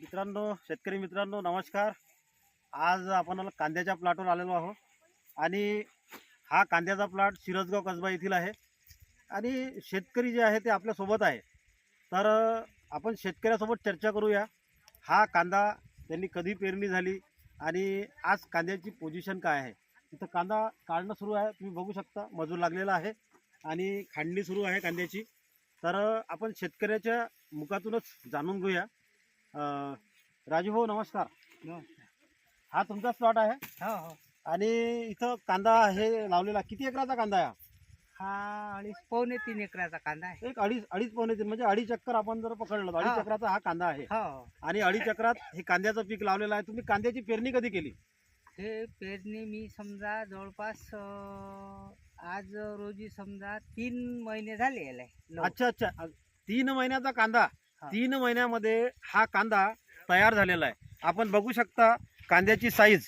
मित्रांनो शेतकरी मित्रांनो नमस्कार. आज आपण कांद्याच्या प्लॉटवर आलेलो आहोत. आणि हा कांद्याचा प्लॉट शिरसगाव कसबा येथील आहे. आणि शेतकरी जे आहे ते आपल्यासोबत आहे. तर आपण शेतकऱ्यासोबत चर्चा करूया. हा कांदा त्यांनी कधी पेरणी झाली आणि आज कांद्याची पोझिशन काय आहे? तिथं कांदा काढणं सुरू आहे. तुम्ही बघू शकता मजूर लागलेला आहे आणि खांडणी सुरू आहे कांद्याची. तर आपण शेतकऱ्याच्या मुखातूनच जाणून घेऊया. राजू भाऊ नमस्कार. हा तुमचाच प्लॉट आहे? हो हो. आणि इथं कांदा हे लावलेला किती एकराचा कांदा आहे हा? हा अडीच पावणे तीन एकराचा कांदा आहे. एक अडीच अडीच पावणे तीन म्हणजे अडीच चक्कर आपण जर पकडलं तर अडीच हा. चक्राचा हा कांदा आहे. हो. आणि अडीच चक्रात हे कांद्याचं पीक लावलेलं आहे. तुम्ही कांद्याची पेरणी कधी केली? हे पेरणी मी समजा जवळपास अं, आज रोजी समजा तीन महिने झाले याला. अच्छा अच्छा. तीन महिन्याचा कांदा. तीन महिन्यामध्ये हा कांदा तयार झालेला आहे. आपण बघू शकता कांद्याची साईज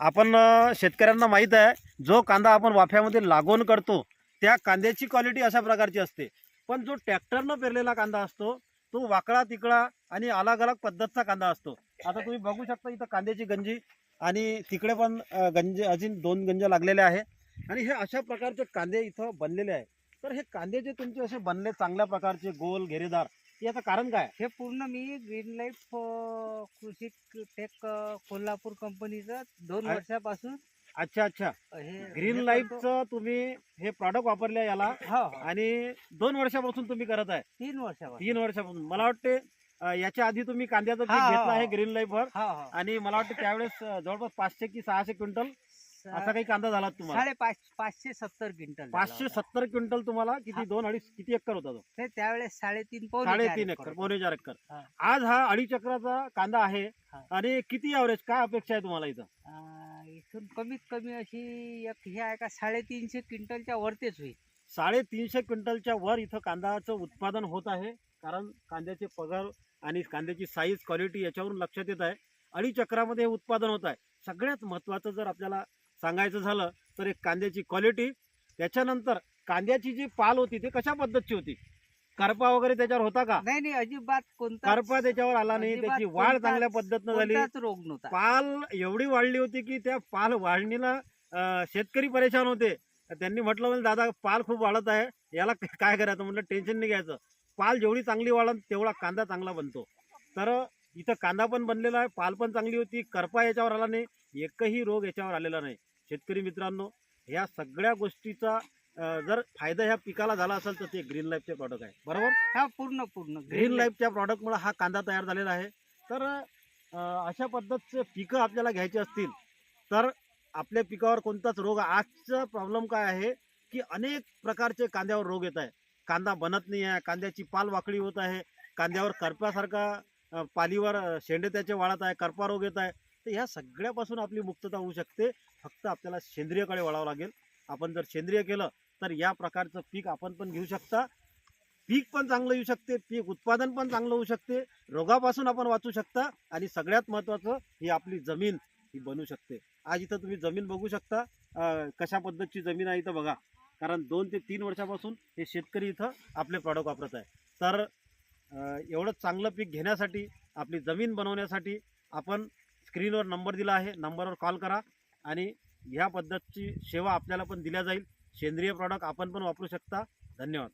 आपण शेतकऱ्यांना माहीत आहे जो कांदा आपण वाफ्यामध्ये लागवण करतो त्या कांद्याची क्वालिटी अशा प्रकारची असते. पण जो ट्रॅक्टरनं पेरलेला कांदा असतो तो वाकडा तिकडा आणि अलग अलग पद्धतचा कांदा असतो. आता तुम्ही बघू शकता इथं कांद्याची गंजी आणि तिकडे पण गंज गंजे अजून दोन गंज लागलेले आहे आणि हे अशा प्रकारचे कांदे इथं बनलेले आहे तर हे कांदे जे तुमचे असे बनले चांगल्या प्रकारचे गोल घेरेदार याचं कारण काय हे पूर्ण मी ग्रीन लाईफ कृषी टेक अं, कोल्हापूर कंपनीचं दोन. वर्षापासून अच्छा अच्छा हे ग्रीन हे लाईफचं तुम्ही हे प्रॉडक्ट वापरले याला. हो हो. आणि दोन वर्षापासून तुम्ही करत आहे तीन वर्षापासून तीन वर्षापासून मला वाटते अं, याच्या आधी तुम्ही कांद्याचं पीक हा, हा, घेतलं आहे हा. ग्रीन लाईफवर हो हो आणि मला वाटतं त्यावेळेस अं, जवळपास पाचशे की सहाशे क्विंटल असा काही कांदा झाला तुम्हाला साडे पाच पाचशे सत्तर क्विंटल झाला पाचशे होता. सत्तर क्विंटल तुम्हाला किती हा. दोन अडीच किती एकर होता तो ते त्यावेळेस साडेतीन चार साडेतीन एकर. पावणे चार एकर हा. आज हा अडीच चक्राचा कांदा आहे हा. आणि किती ॲव्हरेज काय अपेक्षा आहे तुम्हाला इथं इथून कमीत कमी अशी एक हे आहे का साडेतीनशे क्विंटलच्या वरतीच होईल साडेतीनशे क्विंटलच्या वर इथं कांद्याचं उत्पादन होत आहे कारण कांद्याचे पगार आणि कांद्याची साईज क्वालिटी याच्यावरून लक्षात येत आहे अडीच चक्रामध्ये हे उत्पादन होत आहे सगळ्यात महत्त्वाचं जर आपल्याला सांगायचं झालं तर एक कांद्याची क्वालिटी त्याच्यानंतर कांद्याची जी पाल होती ती कशा पद्धतची होती? करपा वगैरे त्याच्यावर होता का? नाही नाही अजिबात कोणता करपा त्याच्यावर आला नाही अजिबात त्याची वाढ कोणताच- चांगल्या पद्धतीनं झाली. रोग नव्हता. पाल एवढी वाढली होती की त्या पाल वाढणीला अं, शेतकरी परेशान होते. त्यांनी म्हटलं म्हणजे दादा पाल खूप वाढत आहे. याला काय करायचं? म्हटलं टेन्शन नाही घ्यायचं. पाल जेवढी चांगली वाढत तेवढा कांदा चांगला बनतो. तर इथं कांदा पण बनलेला आहे पाल पण चांगली होती करपा याच्यावर आला नाही. एकही रोग याच्यावर आलेला नाही. शेतकरी मित्रांनो ह्या सगळ्या गोष्टीचा जर फायदा ह्या पिकाला झाला असेल तर ते ग्रीन लाईफचे प्रॉडक्ट आहे. बरोबर? हा पूर्ण पूर्ण. ग्रीन लाईफच्या प्रॉडक्टमुळे हा कांदा तयार झालेला आहे. तर अशा पद्धतीचे पिकं आपल्याला घ्यायची असतील तर आपल्या पिकावर कोणताच रोग आजचा प्रॉब्लेम काय आहे की अनेक प्रकारचे कांद्यावर रोग येत आहे. कांदा बनत नाही आहे कांद्याची पाल वाकडी होत आहे कांद्यावर करप्यासारखा पालीवर शेंडे त्याचे वाढत आहे करपा रोग येत आहे. तर ह्या सगळ्यापासून आपली मुक्तता होऊ शकते. फक्त आपल्याला सेंद्रियकडे वळावं लागेल. आपण जर सेंद्रिय केलं तर या प्रकारचं पीक आपण पण घेऊ शकता. पीक पण चांगलं येऊ शकते. पीक उत्पादन पण चांगलं होऊ शकते. रोगापासून आपण वाचू शकता. आणि सगळ्यात महत्त्वाचं ही आपली जमीन ही बनू शकते. आज इथं तुम्ही जमीन बघू शकता. कशा पद्धतीची जमीन आहे इथं बघा. कारण दोन ते तीन वर्षापासून हे शेतकरी इथं आपले प्रॉडक्ट वापरत आहे. तर एवढं चांगलं पीक घेण्यासाठी आपली जमीन बनवण्यासाठी आपण स्क्रीनवर नंबर दिला आहे नंबरवर कॉल करा आणि ह्या पद्धतीची सेवा आपल्याला पण दिल्या जाईल. सेंद्रिय प्रॉडक्ट आपण पण वापरू शकता. धन्यवाद.